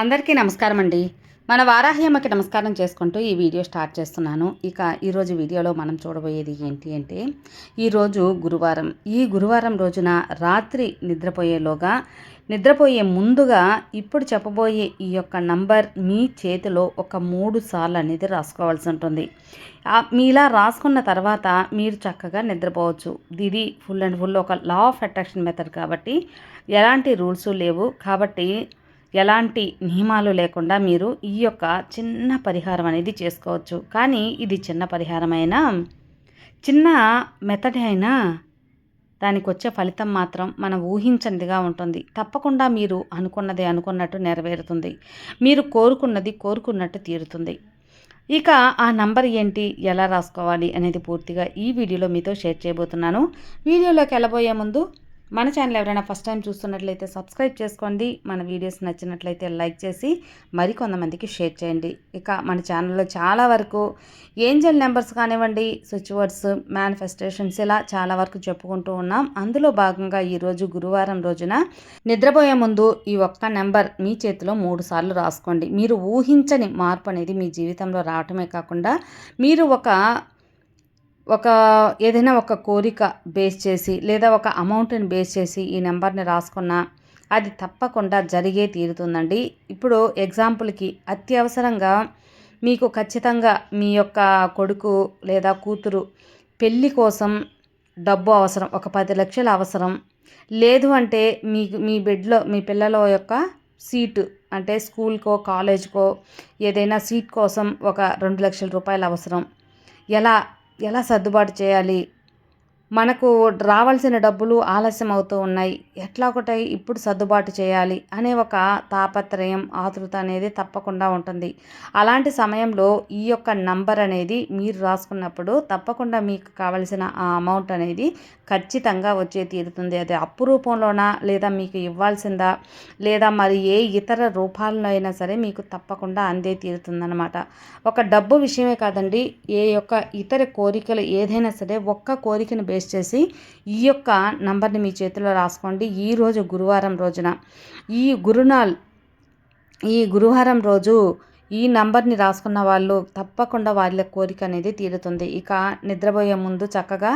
అందరికీ నమస్కారం అండి మన వారాహ్యమ్మకి నమస్కారం చేసుకుంటూ ఈ వీడియో స్టార్ట్ చేస్తున్నాను. ఇక ఈరోజు వీడియోలో మనం చూడబోయేది ఏంటి అంటే ఈరోజు గురువారం. ఈ గురువారం రోజున రాత్రి నిద్రపోయేలోగా నిద్రపోయే ముందుగా ఇప్పుడు చెప్పబోయే ఈ యొక్క నంబర్ మీ చేతిలో ఒక మూడు సార్లు అనేది రాసుకోవాల్సి ఉంటుంది. మీ ఇలా రాసుకున్న తర్వాత మీరు చక్కగా నిద్రపోవచ్చు. ఇది ఫుల్ అండ్ ఫుల్ ఒక లా ఆఫ్ అట్రాక్షన్ మెథడ్ కాబట్టి ఎలాంటి రూల్స్ లేవు. కాబట్టి ఎలాంటి నియమాలు లేకుండా మీరు ఈ యొక్క చిన్న పరిహారం అనేది చేసుకోవచ్చు. కానీ ఇది చిన్న పరిహారమైనా చిన్న మెథడ్ అయినా దానికి వచ్చే ఫలితం మాత్రం మనం ఊహించనిదిగా ఉంటుంది. తప్పకుండా మీరు అనుకున్నది అనుకున్నట్టు నెరవేరుతుంది. మీరు కోరుకున్నది కోరుకున్నట్టు తీరుతుంది. ఇక ఆ నంబర్ ఏంటి ఎలా రాసుకోవాలి అనేది పూర్తిగా ఈ వీడియోలో మీతో షేర్ చేయబోతున్నాను. వీడియోలోకి వెళ్ళబోయే ముందు మన ఛానల్ ఎవరైనా ఫస్ట్ టైం చూస్తున్నట్లయితే సబ్స్క్రైబ్ చేసుకోండి. మన వీడియోస్ నచ్చినట్లయితే లైక్ చేసి మరికొంతమందికి షేర్ చేయండి. ఇక మన ఛానల్లో చాలా వరకు ఏంజల్ నెంబర్స్ కానివ్వండి స్విచ్ వర్డ్స్ మేనిఫెస్టేషన్స్ ఇలా చాలా వరకు చెప్పుకుంటూ ఉన్నాం. అందులో భాగంగా ఈరోజు గురువారం రోజున నిద్రపోయే ముందు ఈ ఒక్క నెంబర్ మీ చేతిలో మూడు సార్లు రాసుకోండి. మీరు ఊహించని మార్పు అనేది మీ జీవితంలో రావటమే కాకుండా మీరు ఒక ఒక ఏదైనా ఒక కోరిక బేస్ చేసి లేదా ఒక అమౌంట్ని బేస్ చేసి ఈ నెంబర్ని రాసుకున్నా అది తప్పకుండా జరిగే తీరుతుందండి. ఇప్పుడు ఎగ్జాంపుల్కి అత్యవసరంగా మీకు ఖచ్చితంగా మీ యొక్క కొడుకు లేదా కూతురు పెళ్ళి కోసం డబ్బు అవసరం ఒక పది లక్షలు అవసరం. లేదు అంటే మీ మీ బెడ్లో మీ పిల్లల యొక్క సీటు అంటే స్కూల్కో కాలేజ్కో ఏదైనా సీట్ కోసం ఒక రెండు లక్షల రూపాయలు అవసరం. ఎలా? ఎలా సర్దుబాటు చేయాలి? మనకు రావాల్సిన డబ్బులు ఆలస్యం అవుతూ ఉన్నాయి. ఎట్లా ఒకటై ఇప్పుడు సర్దుబాటు చేయాలి అనే ఒక తాపత్రయం ఆతృత అనేది తప్పకుండా ఉంటుంది. అలాంటి సమయంలో ఈ యొక్క నంబర్ అనేది మీరు రాసుకున్నప్పుడు తప్పకుండా మీకు కావలసిన ఆ అమౌంట్ అనేది ఖచ్చితంగా వచ్చే తీరుతుంది. అది అప్పు రూపంలోనా లేదా మీకు ఇవ్వాల్సిందా లేదా మరి ఏ ఇతర రూపాల్లో అయినా సరే మీకు తప్పకుండా అందే తీరుతుందన్నమాట. ఒక డబ్బు విషయమే కాదండి ఏ యొక్క ఇతర కోరికలు ఏదైనా సరే ఒక్క కోరికను బేస్ చేసి ఈ యొక్క నంబర్ని మీ చేతిలో రాసుకోండి. ఈ రోజు గురువారం రోజున ఈ గురునాల్ ఈ గురువారం రోజు ఈ నంబర్ని రాసుకున్న వాళ్ళు తప్పకుండా వాళ్ళ కోరిక అనేది తీరుతుంది. ఇక నిద్రపోయే ముందు చక్కగా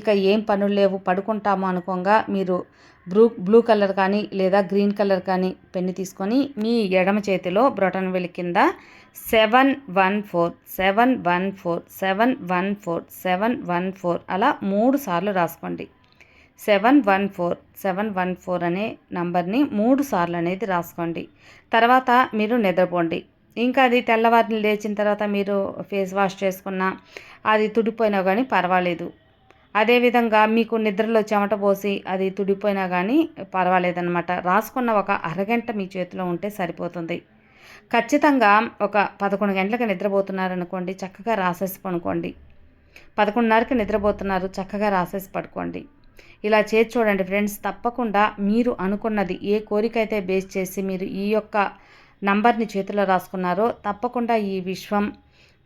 ఇక ఏం పనులు లేవు పడుకుంటాము అనుకోగా మీరు బ్లూ బ్లూ కలర్ కానీ లేదా గ్రీన్ కలర్ కానీ పెన్ను తీసుకొని మీ ఎడమ చేతిలో బ్రొటన్ వెలి కింద seven one four seven one four seven one four seven one four అలా మూడు సార్లు రాసుకోండి. Seven one four seven one four అనే నంబర్ని మూడు సార్లు అనేది రాసుకోండి. తర్వాత మీరు నిద్రపోండి. ఇంకా అది తెల్లవారిని లేచిన తర్వాత మీరు ఫేస్ వాష్ చేసుకున్నా అది తుడిపోయినా కానీ పర్వాలేదు. అదేవిధంగా మీకు నిద్రలో చెమట పోసి అది తుడిపోయినా కానీ పర్వాలేదన్నమాట. రాసుకున్న ఒక అరగంట మీ చేతిలో ఉంటే సరిపోతుంది. ఖచ్చితంగా ఒక పదకొండు గంటలకు నిద్రపోతున్నారనుకోండి చక్కగా రాసేసి పడుకోండి. పదకొండున్నరకి నిద్రపోతున్నారు చక్కగా రాసేసి పడుకోండి. ఇలా చేసి చూడండి ఫ్రెండ్స్ తప్పకుండా మీరు అనుకున్నది ఏ కోరిక అయితే బేస్ చేసి మీరు ఈ యొక్క నంబర్ని చేతిలో రాసుకున్నారో తప్పకుండా ఈ విశ్వం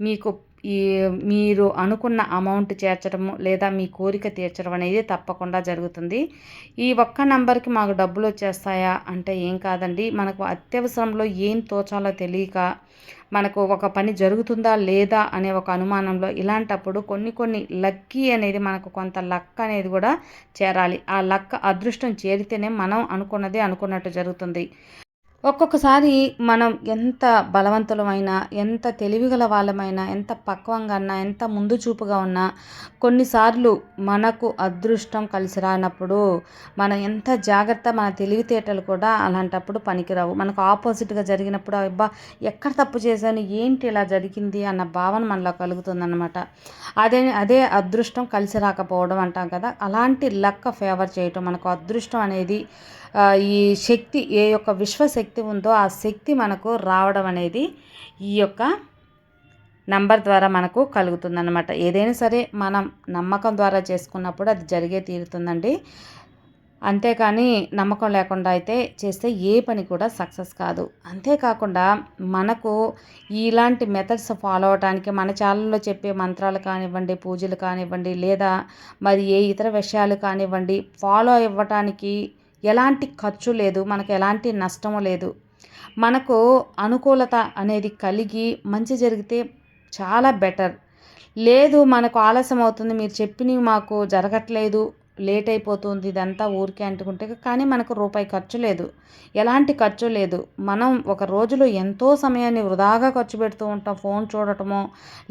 మీకు ఈ మీరు అనుకున్న అమౌంట్ చేర్చడము లేదా మీ కోరిక తీర్చడం అనేది తప్పకుండా జరుగుతుంది. ఈ ఒక్క నంబర్కి మాకు డబ్బులు వచ్చేస్తాయా అంటే ఏం కాదండి. మనకు అత్యవసరంలో ఏం తోచాలో తెలియక మనకు ఒక పని జరుగుతుందా లేదా అనే ఒక అనుమానంలో ఇలాంటప్పుడు కొన్ని కొన్ని లక్కీ అనేది మనకు కొంత లక్ అనేది కూడా చేరాలి. ఆ లక్ అదృష్టం చేరితేనే మనం అనుకున్నది అనుకున్నట్టు జరుగుతుంది. ఒక్కొక్కసారి మనం ఎంత బలవంతులమైనా ఎంత తెలివిగల వాళ్ళమైనా ఎంత పక్వంగా అన్నా ఎంత ముందు చూపుగా ఉన్నా కొన్నిసార్లు మనకు అదృష్టం కలిసి రానప్పుడు మనం ఎంత జాగ్రత్త మన తెలివితేటలు కూడా అలాంటప్పుడు పనికిరావు. మనకు ఆపోజిట్గా జరిగినప్పుడు అబ్బా ఎక్కడ తప్పు చేశాను ఏంటి ఇలా జరిగింది అన్న భావన మనలో కలుగుతుందన్నమాట. అదే అదే అదృష్టం కలిసి రాకపోవడం అంటాం కదా అలాంటి లక్క ఫేవర్ చేయటం మనకు అదృష్టం అనేది ఈ శక్తి ఏ యొక్క విశ్వశక్తి శక్తి ఉందో ఆ శక్తి మనకు రావడం అనేది ఈ యొక్క నంబర్ ద్వారా మనకు కలుగుతుందన్నమాట. ఏదైనా సరే మనం నమ్మకం ద్వారా చేసుకున్నప్పుడు అది జరిగే తీరుతుందండి. అంతేకాని నమ్మకం లేకుండా అయితే చేస్తే ఏ పని కూడా సక్సెస్ కాదు. అంతేకాకుండా మనకు ఇలాంటి మెథడ్స్ ఫాలో అవడానికి మన ఛానల్లో చెప్పే మంత్రాలు కానివ్వండి పూజలు కానివ్వండి లేదా మరి ఏ ఇతర విషయాలు కానివ్వండి ఫాలో అవ్వటానికి ఎలాంటి ఖర్చు లేదు మనకు ఎలాంటి నష్టము లేదు. మనకు అనుకూలత అనేది కలిగి మంచి జరిగితే చాలా బెటర్. లేదు మనకు ఆలస్యం అవుతుంది మీరు చెప్పినవి మాకు జరగట్లేదు లేట్ అయిపోతుంది ఇదంతా ఊరికే అంటుకుంటే కానీ మనకు రూపాయి ఖర్చు లేదు. ఎలాంటి ఖర్చు లేదు. మనం ఒక రోజులో ఎంతో సమయాన్ని వృధాగా ఖర్చు పెడుతూ ఉంటాం. ఫోన్ చూడటమో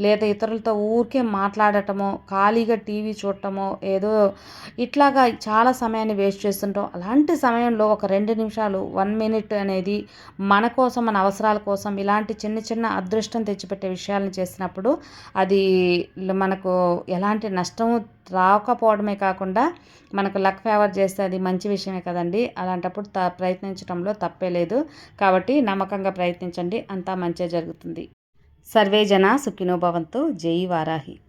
లేదా ఇతరులతో ఊరికే మాట్లాడటమో ఖాళీగా టీవీ చూడటమో ఏదో ఇట్లాగా చాలా సమయాన్ని వేస్ట్ చేస్తుంటాం. అలాంటి సమయంలో ఒక రెండు నిమిషాలు వన్ మినిట్ అనేది మన కోసం మన అవసరాల కోసం ఇలాంటి చిన్న చిన్న అదృష్టం తెచ్చిపెట్టే విషయాలను చేసినప్పుడు అది మనకు ఎలాంటి నష్టము రాకపోవడమే కాకుండా మనకు లక్ ఫేవర్ చేస్తే అది మంచి విషయమే కదండి. అలాంటప్పుడు త ప్రయత్నించడంలో తప్పే లేదు. కాబట్టి నమ్మకంగా ప్రయత్నించండి. అంతా మంచిగా జరుగుతుంది. సర్వే జన సుఖినోభవంతో జై వారాహి.